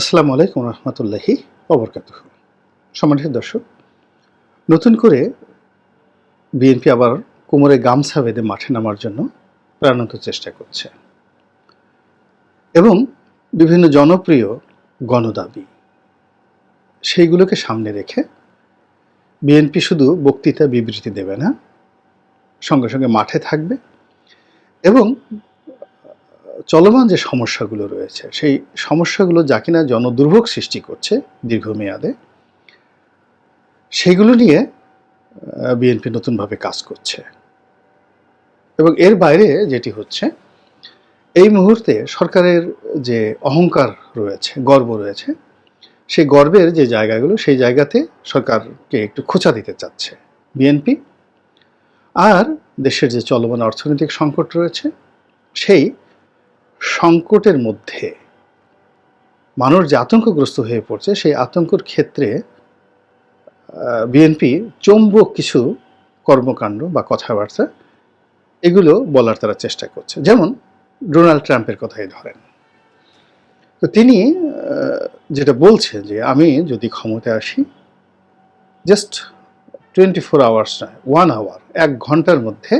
আসসালামু আলাইকুম রহমতুল্লাহি অবরকাত সম্মানিত দর্শক, নতুন করে বিএনপি আবার কোমরে গামছা বেঁধে মাঠে নামার জন্য প্রাণান্ত চেষ্টা করছে এবং বিভিন্ন জনপ্রিয় গণদাবি, সেইগুলোকে সামনে রেখে বিএনপি শুধু বক্তৃতা বিবৃতি দেবে না, সঙ্গে সঙ্গে মাঠে থাকবে এবং চলমান যে সমস্যাগুলো রয়েছে, সেই সমস্যাগুলো যা কিনা জনদুর্ভোগ সৃষ্টি করছে দীর্ঘমেয়াদে সেইগুলো নিয়ে বিএনপি নতুনভাবে কাজ করছে। এবং এর বাইরে যেটি হচ্ছে, এই মুহূর্তে সরকারের যে অহংকার রয়েছে, গর্ব রয়েছে, সেই গর্বের যে জায়গাগুলো, সেই জায়গাতে সরকারকে একটু খোঁচা দিতে চাচ্ছে বিএনপি। আর দেশের যে চলমান অর্থনৈতিক সংকট রয়েছে, সেই সংকটের মধ্যে মানুষ যে আতঙ্কগ্রস্ত হয়ে পড়ছে, সেই আতঙ্কর ক্ষেত্রে বিএনপি চৌম্বক কিছু কর্মকাণ্ড বা কথাবার্তা, এগুলো বলার তারা চেষ্টা করছে। যেমন ডোনাল্ড ট্রাম্পের কথাই ধরেন। তো তিনি যেটা বলছেন যে আমি যদি ক্ষমতায় আসি জাস্ট টোয়েন্টি ফোর আওয়ার্স নয় ওয়ান আওয়ার এক ঘণ্টার মধ্যে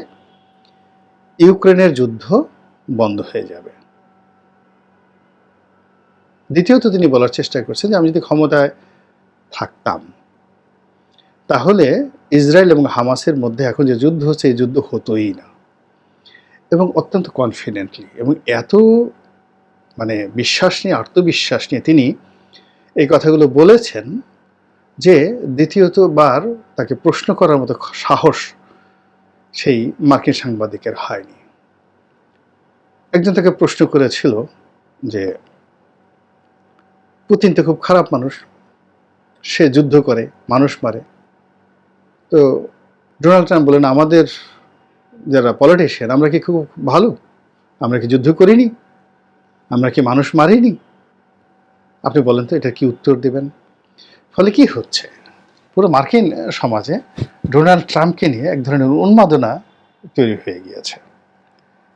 ইউক্রেনের যুদ্ধ বন্ধ হয়ে যাবে। দ্বিতীয়ত তিনি বলার চেষ্টা করছেন যে আমি যদি ক্ষমতায় থাকতাম, তাহলে ইসরায়েল এবং হামাসের মধ্যে এখন যে যুদ্ধ হচ্ছে, এই যুদ্ধ হতোই না। এবং অত্যন্ত কনফিডেন্টলি এবং এত মানে বিশ্বাস নিয়ে, আত্মবিশ্বাস নিয়ে তিনি এই কথাগুলো বলেছেন যে দ্বিতীয়ত বার তাকে প্রশ্ন করার মতো সাহস সেই মার্কিন সাংবাদিকের হয়নি। একজন তাকে প্রশ্ন করেছিল যে পুতিন তো খুব খারাপ মানুষ। সে যুদ্ধ করে, মানুষ মারে। তো ডোনাল্ড ট্রাম্প বলেন, আমাদের যারা পলিটিশিয়ান আমরা কি খুব ভালো? আমরা কি যুদ্ধ করিনি? আমরা কি মানুষ মারিনি? আপনি বলেন তো, এটা কি উত্তর দেবেন? ফলে কি হচ্ছে? পুরো মার্কিন সমাজে ডোনাল্ড ট্রাম্পকে নিয়ে এক ধরনের উন্মাদনা তৈরি হয়ে গিয়েছে।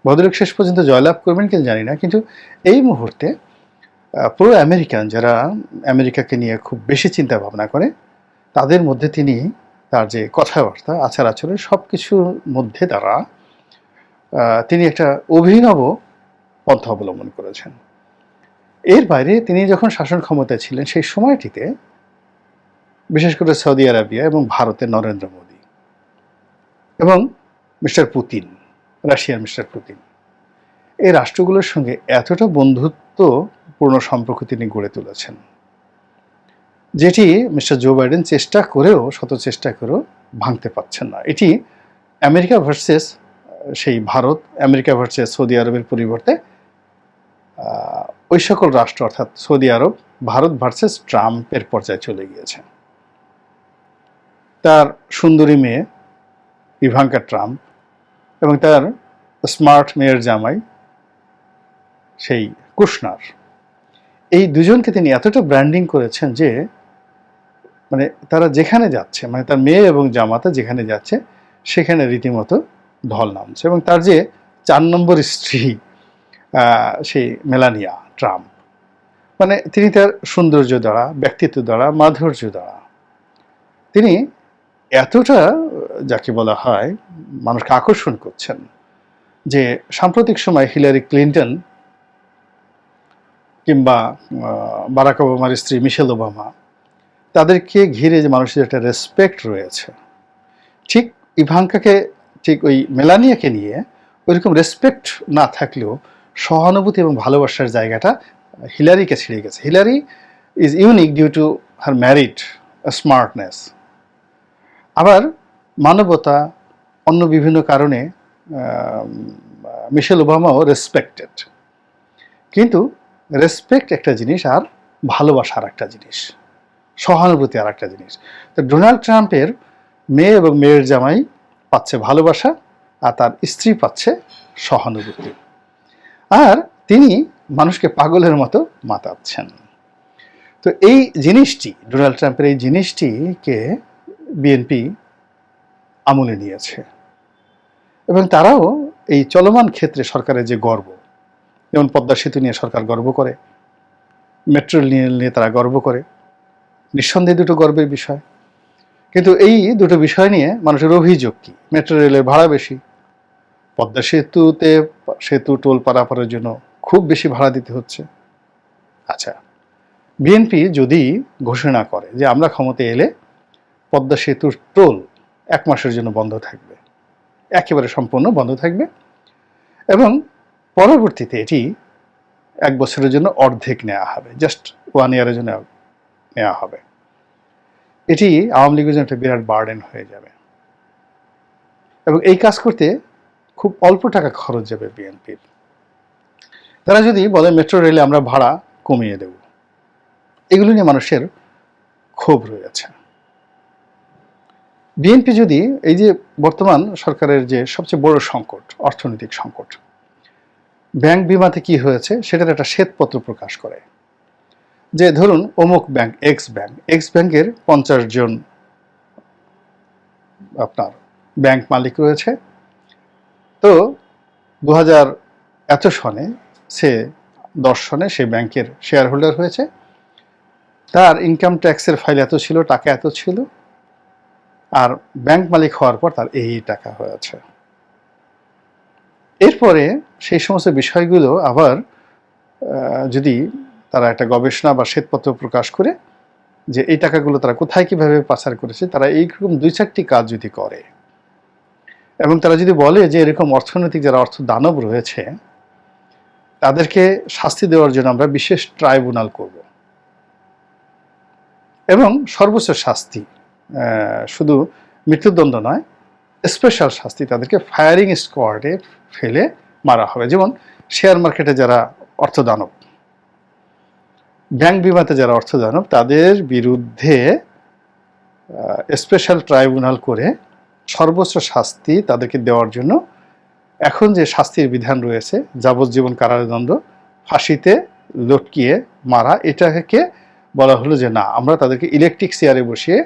ভদ্রলোক শেষ পর্যন্ত জয়লাভ করবেন কিনা জানি না, কিন্তু এই মুহূর্তে পুরো আমেরিকান যারা আমেরিকাকে নিয়ে খুব বেশি চিন্তা ভাবনা করে, তাদের মধ্যে তিনি তার যে কথাবার্তা আচার আচরণ সব কিছুর মধ্যে তারা তিনি একটা অভিনব পন্থা অবলম্বন করেছেন। এর বাইরে তিনি যখন শাসন ক্ষমতায় ছিলেন, সেই সময়টিতে বিশেষ করে সৌদি আরবিয়া এবং ভারতের নরেন্দ্র মোদী এবং মিস্টার পুতিন, রাশিয়ার মিস্টার পুতিন, এই রাষ্ট্রগুলোর সঙ্গে এতটা বন্ধুত্বপূর্ণ সম্পর্ক তিনি গড়ে তুলেছেন। যেটি মিস্টার জো বাইডেন চেষ্টা করেও, শত চেষ্টা করেও ভাঙতে পারছেন না। এটি আমেরিকা ভার্সেস সেই ভারত, আমেরিকা ভার্সেস সৌদি আরবের পরিবর্তে ওই সকল রাষ্ট্র, অর্থাৎ সৌদি আরব, ভারত ভার্সেস ট্রাম্পের পর্যায়ে চলে গিয়েছে। তার সুন্দরী মেয়ে ইভাঙ্কা ট্রাম্প এবং তার স্মার্ট মেয়ের জামাই, সেই কুশনার। এই দুজনকে তিনি এতটা ব্র্যান্ডিং করেছেন যে মানে তারা যেখানে যাচ্ছে মানে তার মেয়ে এবং জামাতা যেখানে যাচ্ছে, সেখানে রীতিমতো ঢল নামছে এবং তার যে চার নম্বর স্ত্রী সেই মেলানিয়া ট্রাম্প মানে তিনি তার সৌন্দর্য দ্বারা, ব্যক্তিত্ব দ্বারা, মাধুর্য দ্বারা, তিনি এতটা, যাকে বলা হয়, মানুষকে আকর্ষণ করছেন যে সাম্প্রতিক সময় হিলারি ক্লিন্টন কিংবা বারাক ওবামার স্ত্রী মিশেল ওবামা, তাদেরকে ঘিরে যে মানুষের একটা রেসপেক্ট রয়েছে, ঠিক ইভাঙ্কাকে, ঠিক ওই মেলানিয়াকে নিয়ে ওইরকম রেসপেক্ট না থাকলেও সহানুভূতি এবং ভালোবাসার জায়গাটা হিলারিকে ছিঁড়ে গেছে। Hillary is unique due to her married smartness আবার মানবতা অন্য বিভিন্ন কারণে মিশেল ওবামাও রেসপেক্টেড কিন্তু রেসপেক্ট একটা জিনিস আর ভালোবাসা আর একটা জিনিস। সহানুভূতি আর একটা জিনিস। তো ডোনাল্ড ট্রাম্পের মেয়ে এবং মেয়ের জামাই পাচ্ছে ভালোবাসা আর তার স্ত্রী পাচ্ছে সহানুভূতি। আর তিনি মানুষকে পাগলের মতো মাতাচ্ছেন। তো এই জিনিসটি, ডোনাল্ড ট্রাম্পের এই জিনিসটিকে বিএনপি আমলে নিয়েছে। এবং তারাও এই চলমান ক্ষেত্রে সরকারের যে গর্ব যেমন পদ্মা সেতু নিয়ে সরকার গর্ব করে, মেট্রো নিয়ে নিয়ে তারা গর্ব করে। নিঃসন্দেহে দুটো গর্বের বিষয়। কিন্তু এই দুটো বিষয় নিয়ে মানুষের অভিযোগ কি? মেট্রো রেলের ভাড়া বেশি। পদ্মা সেতুতে সেতু টোল পারাপারের জন্য খুব বেশি ভাড়া দিতে হচ্ছে। আচ্ছা বিএনপি যদি ঘোষণা করে যে আমরা ক্ষমতা এলে পদ্মা সেতুর টোল এক মাসের জন্য বন্ধ থাকবে, একেবারে সম্পূর্ণ বন্ধ থাকবে এবং পরবর্তীতে এটি এক বছরের জন্য অর্ধেক নেওয়া হবে জাস্ট ওয়ান ইয়ারের জন্য নেওয়া হবে। এটি আওয়ামী লীগের জন্য একটা বিরাট বার্ডেন হয়ে যাবে। এবং এই কাজ করতে খুব অল্প টাকা খরচ যাবে বিএনপির। তারা যদি বলে, মেট্রো রেলে আমরা ভাড়া কমিয়ে দেব, এগুলো নিয়ে মানুষের ক্ষোভ রয়েছে। বিএনপি যদি এই যে বর্তমান সরকারের যে সবচেয়ে বড় সংকট, অর্থনৈতিক সংকট ব্যাংক বিমাতে কি হয়েছে সেটার একটা শ্বেতপত্র প্রকাশ করে। যে ধরুন, অমুক ব্যাংক এক্স ব্যাংক এক্স ব্যাংকের পঞ্চাশ জন আপনার ব্যাংক মালিক রয়েছে। তো দু হাজার এত সনে সে দশ সনে সে ব্যাংকের শেয়ার হোল্ডার হয়েছে। তার ইনকাম ট্যাক্সের ফাইল এত ছিল, টাকা এত ছিল, আর ব্যাংক মালিক হওয়ার পর তার এই টাকা হয়েছে। এরপরে সেই সমস্ত বিষয়গুলো আবার যদি তারা একটা গবেষণা বা শ্বেতপত্র প্রকাশ করে যে এই টাকাগুলো তারা কোথায় কীভাবে পাচার করেছে, তারা এইরকম দুই চারটি কাজ যদি করে, এবং তারা যদি বলে যে এরকম অর্থনৈতিক যারা অর্থ দানব রয়েছে, তাদেরকে শাস্তি দেওয়ার জন্য আমরা বিশেষ ট্রাইব্যুনাল করব। এবং সর্বোচ্চ শাস্তি শুধু মৃত্যুদণ্ড নয় স্পেশাল শাস্তি তাদেরকে ফায়ারিং স্কোয়াডে ফেলে মারা হবে। যেমন শেয়ার মার্কেটে যারা অর্থদানব ব্যাংক বিমাতে যারা অর্থদানব, তাদের বিরুদ্ধে স্পেশাল ট্রাইব্যুনাল করে সর্বোচ্চ শাস্তি তাদেরকে দেওয়ার জন্য এখন যে শাস্তির বিধান রয়েছে, যাবজ্জীবন কারাদণ্ড, ফাঁসিতে লটকিয়ে মারা, এটাকে বলা হলো যে না, আমরা তাদেরকে ইলেকট্রিক চেয়ারে বসিয়ে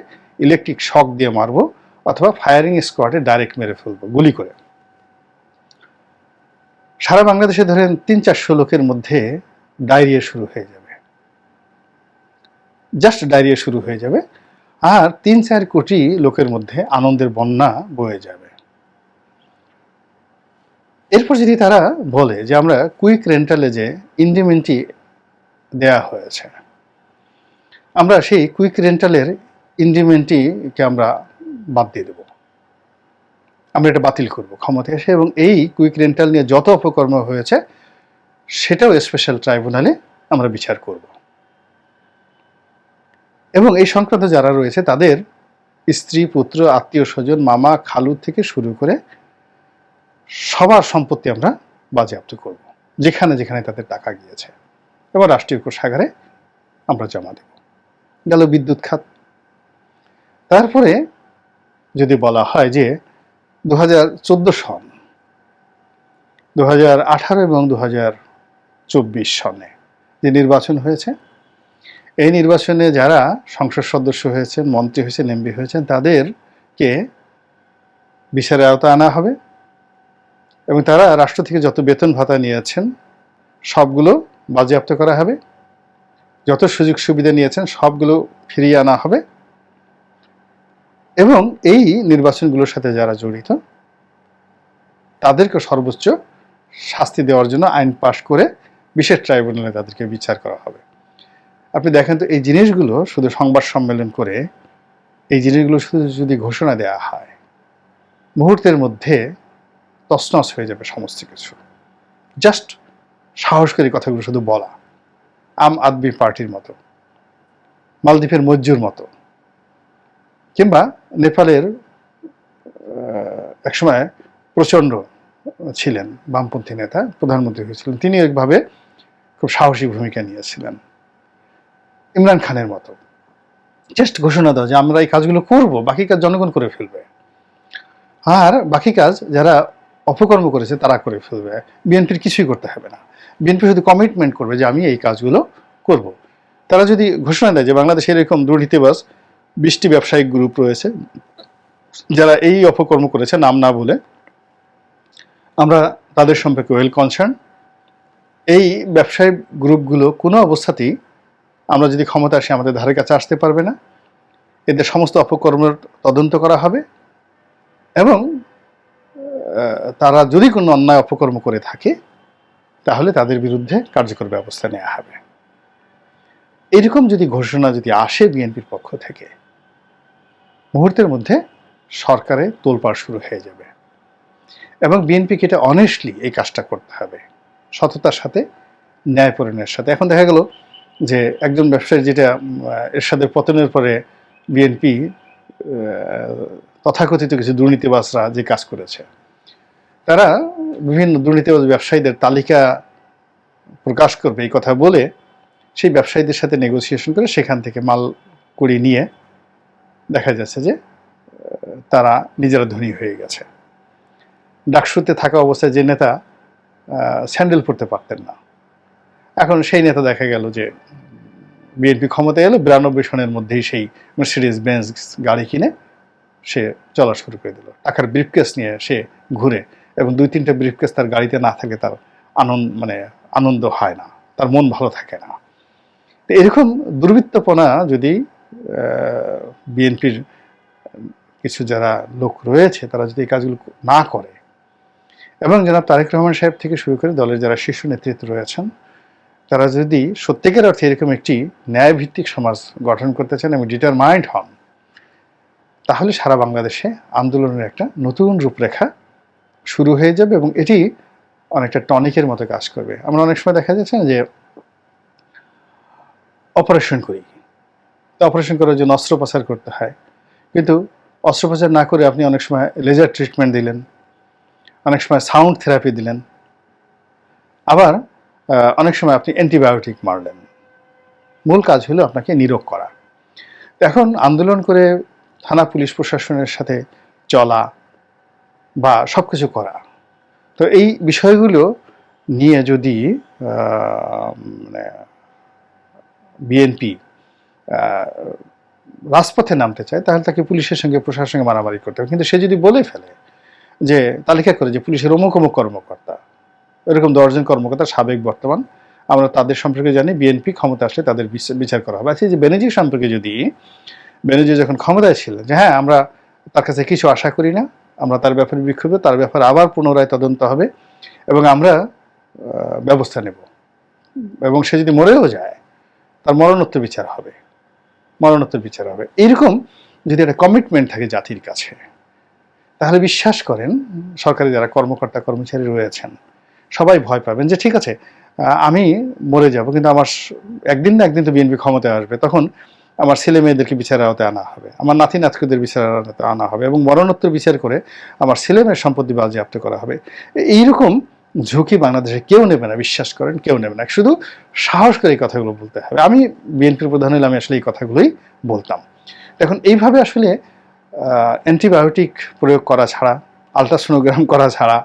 ইলেকট্রিক শক দিয়ে মারবো অথবা ফায়ারিং স্কোয়াডে ডাইরেক্ট মেরে ফেলব, গুলি করে। সারা বাংলাদেশে ধরেন তিন চারশো লোকের মধ্যে ডায়রিয়া শুরু হয়ে যাবে। জাস্ট ডায়রিয়া শুরু হয়ে যাবে। আর তিন চার কোটি লোকের মধ্যে আনন্দের বন্যা বয়ে যাবে। এরপর যদি তারা বলে যে আমরা কুইক রেন্টালে যে ইন্ডিমেন্টি দেয়া হয়েছে, আমরা সেই কুইক রেন্টালের ইন্ডিমেন্টিকে আমরা বাদ দিয়ে দেব। আমরা এটা বাতিল করব ক্ষমতা এসে এবং এই কুইক রেন্টাল নিয়ে যত অপকর্ম হয়েছে, সেটাও স্পেশাল ট্রাইব্যুনালে আমরা বিচার করব। এবং এই সংক্রান্ত যারা রয়েছে, তাদের স্ত্রী, পুত্র, আত্মীয় স্বজন, মামা, খালু থেকে শুরু করে সবার সম্পত্তি আমরা বাজেয়াপ্ত করব, যেখানে যেখানে তাদের টাকা গিয়েছে। এবং রাষ্ট্রীয় কোষাগারে আমরা জমা দেব। গেল বিদ্যুৎ খাত। তারপরে যদি বলা হয় যে দু হাজার চোদ্দ সন। দু হাজার আঠারো এবং দু হাজার চব্বিশ সনে যে নির্বাচন হয়েছে, এই নির্বাচনে যারা সংসদ সদস্য হয়েছেন, মন্ত্রী হয়েছেন, এমপি হয়েছেন, তাদেরকে বিচারের আওতায় আনা হবে এবং তারা রাষ্ট্র থেকে যত বেতন ভাতা নিয়েছেন, সবগুলো বাজেয়াপ্ত করা হবে। যত সুযোগ সুবিধা নিয়েছেন, সবগুলো ফিরিয়ে আনা হবে। এবং এই নির্বাচনগুলোর সাথে যারা জড়িত, তাদেরকে সর্বোচ্চ শাস্তি দেওয়ার জন্য আইন পাশ করে বিশেষ ট্রাইব্যুনালে তাদেরকে বিচার করা হবে। আপনি দেখেন তো, এই জিনিসগুলো শুধু সংবাদ সম্মেলন করে, এই জিনিসগুলো শুধু যদি ঘোষণা দেওয়া হয়, মুহূর্তের মধ্যে তছনছ হয়ে যাবে সমস্ত কিছু। জাস্ট সাহস করে কথাগুলো শুধু বলা। আম আদমি পার্টির মতো, মালদ্বীপের মজ্জুর মতো। কিংবা নেপালের একসময় প্রচণ্ড ছিলেন বামপন্থী নেতা, প্রধানমন্ত্রী হয়েছিলেন। তিনি একভাবে খুব সাহসী ভূমিকা নিয়েছিলেন। ইমরান খানের মতো। জাস্ট ঘোষণা দাও যে আমরা এই কাজগুলো করব, বাকি কাজ জনগণ করে ফেলবে। আর বাকি কাজ যারা অপকর্ম করেছে, তারা করে ফেলবে। বিএনপির কিছুই করতে হবে না। বিএনপি শুধু কমিটমেন্ট করবে যে আমি এই কাজগুলো করব। তারা যদি ঘোষণা দেয় যে বাংলাদেশে এরকম দুর্নীতিবাজ বিশটি ব্যবসায়িক গ্রুপ রয়েছে। যারা এই অপকর্ম করেছে, নাম না বলে। আমরা তাদের সম্পর্কে ওয়েল কনসার্ন এই ব্যবসায়িক গ্রুপগুলো কোনো অবস্থাতেই আমরা যদি ক্ষমতা আসি, আমাদের ধারে কাছে আসতে পারবে না। এদের সমস্ত অপকর্মের তদন্ত করা হবে এবং তারা যদি কোনো অন্যায় অপকর্ম করে থাকে, তাহলে তাদের বিরুদ্ধে কার্যকর ব্যবস্থা নেওয়া হবে। এরকম যদি ঘোষণা যদি আসে বিএনপির পক্ষ থেকে মুহূর্তের মধ্যে সরকারে তোলপাড় শুরু হয়ে যাবে। এবং বিএনপিকে এটা অনেস্টলি এই কাজটা করতে হবে। সততার সাথে ন্যায়পরণের সাথে। এখন দেখা গেল যে একজন ব্যবসায়ী যেটা এরশাদের পতনের পরে বিএনপি তথাকথিত কিছু দুর্নীতিবাসরা যে কাজ করেছে, তারা বিভিন্ন দুর্নীতিবাজ ব্যবসায়ীদের তালিকা প্রকাশ করবে, এই কথা বলে সেই ব্যবসায়ীদের সাথে নেগোসিয়েশন করে সেখান থেকে মাল কুড়ি নিয়ে দেখা যাচ্ছে যে তারা নিজেরা ধনী হয়ে গেছে। ডাকসুতে থাকা অবস্থায় যে নেতা স্যান্ডেল পরতে পারতেন না। এখন সেই নেতা দেখা গেল যে, বিএনপি ক্ষমতায় এলো, বিরানব্বই সনের মধ্যেই সেই মার্সিডিজ বেঞ্জ গাড়ি কিনে সে চলা শুরু করে দিল। টাকার ব্রিফকেস নিয়ে সে ঘুরে এবং দুই তিনটা ব্রিফকেস তার গাড়িতে না থাকে তার আনন্দ মানে আনন্দ হয় না, তার মন ভালো থাকে না। তো এরকম দুর্বৃত্তপনা যদি বিএনপির কিছু যারা লোক রয়েছে, তারা যদি এই কাজগুলো না করে, এবং যারা তারেক রহমান সাহেব থেকে শুরু করে দলের যারা শীর্ষ নেতৃত্ব রয়েছেন, তারা যদি সত্যিকার অর্থে এরকম একটি ন্যায়ভিত্তিক সমাজ গঠন করতে চান এবং ডিটারমাইন্ড হন, তাহলে সারা বাংলাদেশে আন্দোলনের একটা নতুন রূপরেখা শুরু হয়ে যাবে এবং এটি অনেকটা টনিকের মতো কাজ করবে। আমরা অনেক সময় দেখা যাচ্ছে যে অপারেশন করি। অপারেশন করার জন্য অস্ত্রোপচার করতে হয়। কিন্তু অস্ত্রোপচার না করে আপনি অনেক সময় লেজার ট্রিটমেন্ট দিলেন, অনেক সময় সাউন্ড থেরাপি দিলেন। আবার অনেক সময় আপনি অ্যান্টিবায়োটিক মারলেন। মূল কাজ হলো আপনাকে নিরোগ করা। এখন আন্দোলন করে থানা পুলিশ প্রশাসনের সাথে চলা বা সব কিছু করা। তো এই বিষয়গুলো নিয়ে যদি মানে বিএনপি রাজপথে নামতে চায়, তাহলে তাকে পুলিশের সঙ্গে, প্রশাসনের সঙ্গে মারামারি করতে হবে। কিন্তু সে যদি বলে ফেলে যে তালিকা করে? যে পুলিশের অমুক অমুক কর্মকর্তা, এরকম দশজন কর্মকর্তা, সাবেক বর্তমান, আমরা তাদের সম্পর্কে জানি, বিএনপি ক্ষমতা আসলে তাদের বিচা- বিচার করা হবে। আচ্ছা যে বেনজির সম্পর্কে যদি বেনজির যখন ক্ষমতায় ছিল, যে হ্যাঁ আমরা তার কাছে কিছু আশা করি না, আমরা তার ব্যাপারে বিক্ষুব্ধ তার ব্যাপারে আবার পুনরায় তদন্ত হবে এবং আমরা ব্যবস্থা নেব। এবং সে যদি মরেও যায়, তার মরণোত্তর বিচার হবে। মরণোত্তর বিচার হবে। এইরকম যদি একটা কমিটমেন্ট থাকে জাতির কাছে, তাহলে বিশ্বাস করেন সরকারি যারা কর্মকর্তা, কর্মচারী রয়েছেন, সবাই ভয় পাবেন যে, ঠিক আছে আমি মরে যাব, কিন্তু আমার একদিন না একদিন তো বিএনপি ক্ষমতায় আসবে, তখন আমার ছেলে মেয়েদেরকে বিচারের আওতায় আনা হবে, আমার নাতি নাতকুদের বিচারের আওতায় আনা হবে এবং মরণোত্তর বিচার করে আমার ছেলে মেয়ের সম্পত্তি বাজেয়াপ্ত করা হবে। এইরকম ঝুঁকি বাংলাদেশে কেউ নেবে না, বিশ্বাস করেন, কেউ নেবে না। শুধু সাহস করে এই কথাগুলো বলতে হবে। আমি বিএনপির প্রধান হলে আমি আসলে এই কথাগুলোই বলতাম। এখন এইভাবে আসলে অ্যান্টিবায়োটিক প্রয়োগ করা ছাড়া, আলট্রাসোনোগ্রাম করা ছাড়া,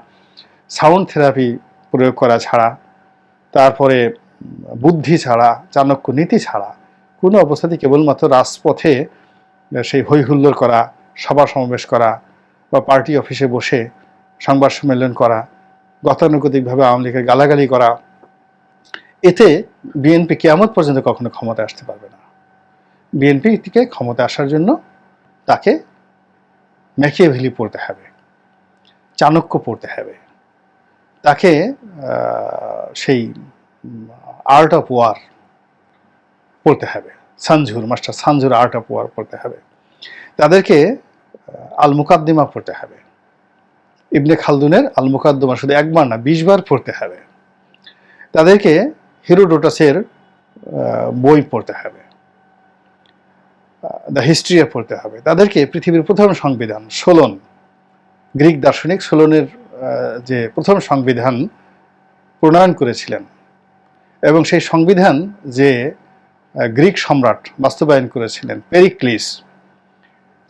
সাউন্ড থেরাপি প্রয়োগ করা ছাড়া, তারপরে বুদ্ধি ছাড়া, চাণক্য নীতি ছাড়া, কোনো অবস্থাতে কেবলমাত্র রাজপথে সেই হৈ হুল্লোড় করা, সভা সমাবেশ করা বা পার্টি অফিসে বসে সংবাদ সম্মেলন করা গতানুগতিকভাবে আওয়ামী লীগের গালাগালি করা, এতে বিএনপি কেয়ামত পর্যন্ত কখনো ক্ষমতায় আসতে পারবে না। বিএনপি থেকে ক্ষমতা আসার জন্য তাকে ম্যাকিয়াভেলি পড়তে হবে, চাণক্য পড়তে হবে। তাকে সেই আর্ট অফ ওয়ার পড়তে হবে সানঝুর মাস্টার সানঝুর আর্ট অফ ওয়ার পড়তে হবে। তাদেরকে আল মুকাদ্দিমা পড়তে হবে। ইবনে খালদুনের আল মুকাদ্দমা শুধু একবার না, বিশবার পড়তে হবে। তাদেরকে হিরোডোটাসের বই পড়তে হবে। দ্য হিস্ট্রি পড়তে হবে। তাদেরকে পৃথিবীর প্রথম সংবিধান সোলন গ্রিক দার্শনিক সোলনের যে প্রথম সংবিধান প্রণয়ন করেছিলেন এবং সেই সংবিধান যে গ্রিক সম্রাট বাস্তবায়ন করেছিলেন, পেরিক্লিস।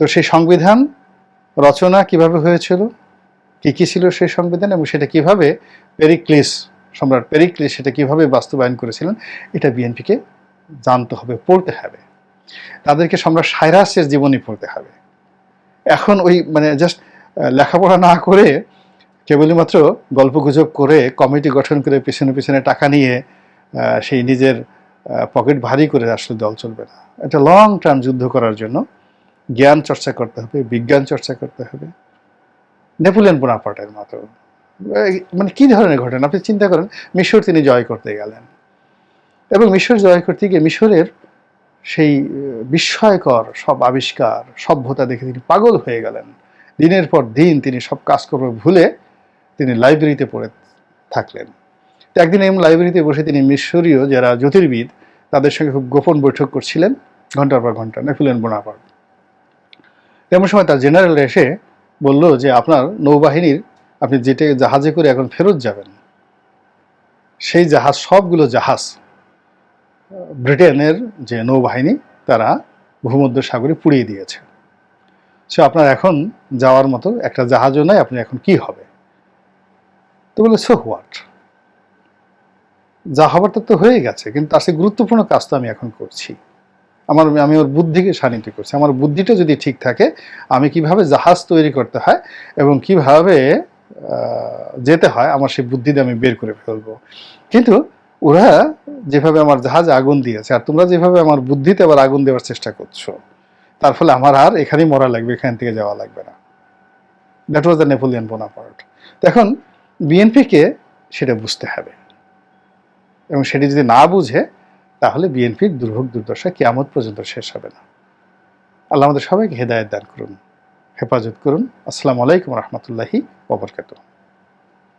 তো সেই সংবিধান রচনা কীভাবে হয়েছিল? কি কি ছিল সেই সংবিধান এবং সেটা কীভাবে পেরিক্লিস সম্রাট পেরিক্লিস সেটা কীভাবে বাস্তবায়ন করেছিলেন, এটা বিএনপিকে জানতে হবে, পড়তে হবে। তাদেরকে সম্রাট সাইরাসের জীবনী পড়তে হবে। এখন ওই মানে জাস্ট লেখাপড়া না করে কেবলমাত্র গল্প গুজব করে, কমিটি গঠন করে পিছনে পিছনে টাকা নিয়ে সেই নিজের পকেট ভারী করে আসলে দল চলবে না। এটা লং টার্ম যুদ্ধ করার জন্য জ্ঞান চর্চা করতে হবে, বিজ্ঞান চর্চা করতে হবে। নেপোলিয়ন বোনাপার্টের মতো। মানে কি ধরনের ঘটনা? আপনি চিন্তা করেন, মিশর তিনি জয় করতে গেলেন। এবং মিশর জয় করতে গিয়ে মিশরের সেই বিস্ময়কর সব আবিষ্কার, সভ্যতা দেখে তিনি পাগল হয়ে গেলেন। দিনের পর দিন তিনি সব কাজকর্ম ভুলে তিনি লাইব্রেরিতে পড়ে থাকলেন। তো একদিন এমন লাইব্রেরিতে বসে তিনি মিশরীয় যারা জ্যোতির্বিদ, তাদের সঙ্গে খুব গোপন বৈঠক করছিলেন ঘণ্টার পর ঘণ্টা নেপোলিয়ন বোনাপার্ট। এমন সময় তার জেনারেল এসে বলল যে আপনার নৌবাহিনীর আপনি যেটা জাহাজে করে এখন ফেরত যাবেন, সেই জাহাজ সবগুলো জাহাজ, ব্রিটেনের যে নৌবাহিনী তারা ভূমধ্য সাগরে পুড়িয়ে দিয়েছে। সো আপনার এখন যাওয়ার মতো একটা জাহাজও নাই, আপনি এখন কি হবে? তো বলে সো হোয়াট যা হবার তা তো হয়ে গেছে, কিন্তু তার সে গুরুত্বপূর্ণ কাজ তো আমি এখন করছি। আমার, আমি ওর বুদ্ধিকে শানিত করছি। আমার বুদ্ধিটা যদি ঠিক থাকে, আমি কীভাবে জাহাজ তৈরি করতে হয় এবং কীভাবে যেতে হয়, আমার সেই বুদ্ধি আমি বের করে ফেলব। কিন্তু ওরা যেভাবে আমার জাহাজে আগুন দিয়েছে, আর তোমরা যেভাবে আমার বুদ্ধিতে আবার আগুন দেওয়ার চেষ্টা করছ, তার ফলে আমার আর এখানেই মরা লাগবে, এখান থেকে যাওয়া লাগবে না। That was the Napoleon Bonaparte এখন বিএনপিকে সেটা বুঝতে হবে। এবং সেটি যদি না বুঝে তাহলে বিএনপির দুর্ভোগ দুর্দশা কেয়ামত পর্যন্ত শেষ হবে না। আল্লাহ আমাদের সবাইকে হেদায়ত দান করুন, হেফাজত করুন। আসসালামু আলাইকুম রহমতুল্লাহি ওবরকাতুহ